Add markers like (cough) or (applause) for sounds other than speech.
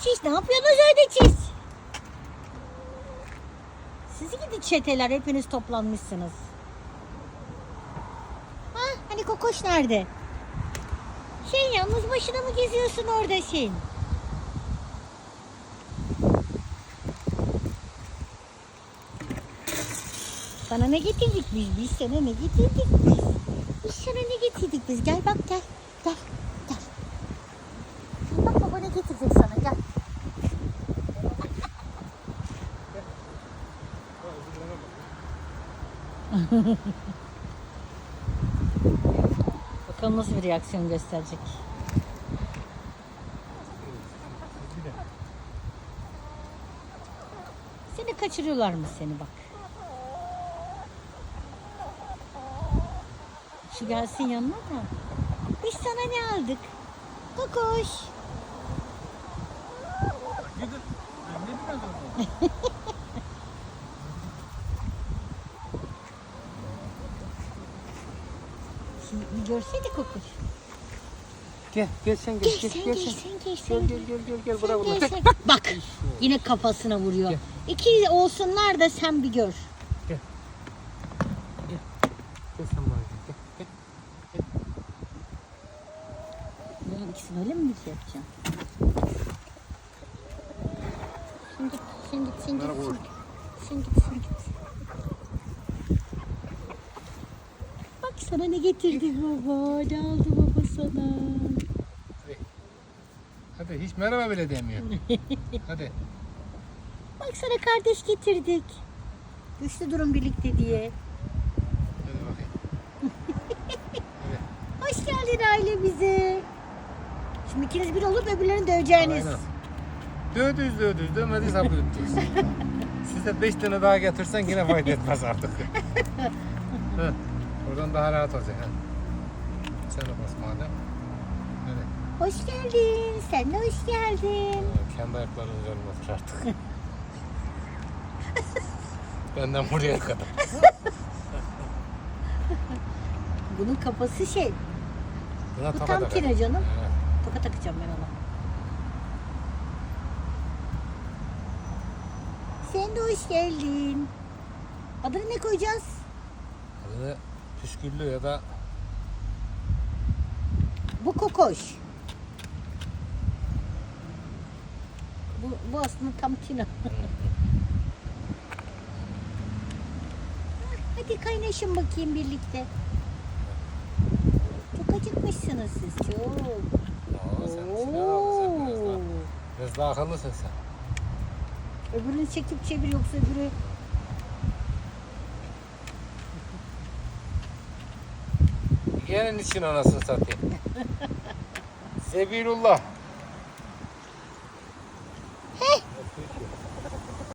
Siz ne yapıyorsunuz öyle siz? Sizi gidi çeteler hepiniz toplanmışsınız. Ha, hani kokoş nerede? Şey yalnız başına mı geziyorsun orada sen? Sana ne getirdik biz? Biz sana ne getirdik biz? Biz sana ne getirdik biz? Gel bak gel. Gel. Gel. Bak baba ne getirecek sana gel. (laughs) Bakalım nasıl bir reaksiyon gösterecek. Seni kaçırıyorlar mı seni bak. Şu gelsin yanına da. Biz sana ne aldık? Kokoş. (laughs) Bir görseydi kokuş. Gel gel sen Gel gel gel sen gel gel sen. sen gel Gel sen gel gel gel gel bravo. Gel, (laughs) sen. Bak yine kafasına vuruyor. Gel. İki olsunlar da sen bir gör. Gel sen bana gel. gel. Ya ikisini öyle mi bir şey yapacağım? Sen git, sen git, sen git, Merhaba. sen git. Sen git, sen git. Sana ne getirdik baba. Ne aldı baba sana? Hadi hiç merhaba bile demiyor. (laughs) Hadi. Bak sana kardeş getirdik. Güçlü durun birlikte diye. Hadi bakayım. (laughs) Hoş geldin aile bize. Şimdi ikiniz bir olup öbürlerini döveceğiniz. Aynen. Dövdüz dövdüz dövmediyiz hapı (laughs) tutacağız. Size beş tane daha getirsen yine fayda etmez artık. Hı. Oradan daha rahat olacak. Ha. Sen de bas madem. Hadi. Hoş geldin. Sen de hoş geldin. Ee, Kendi ayaklarının üzerine otur artık. (laughs) Benden buraya kadar. Bunun kafası şey. Buna Bu tam kire canım. Evet. Toka takacağım ben ona. Sen de hoş geldin. Adını ne koyacağız? Adını püsküllü ya da Bu kokoş. Bu, bu aslında tam Tina. (laughs) Hadi kaynaşın bakayım birlikte. Çok acıkmışsınız siz çok. Aa, sen aldın sen biraz daha. Biraz daha akıllısın sen. Öbürünü çekip çevir yoksa öbürü Yerin için anasını satayım. (laughs) Sebilullah.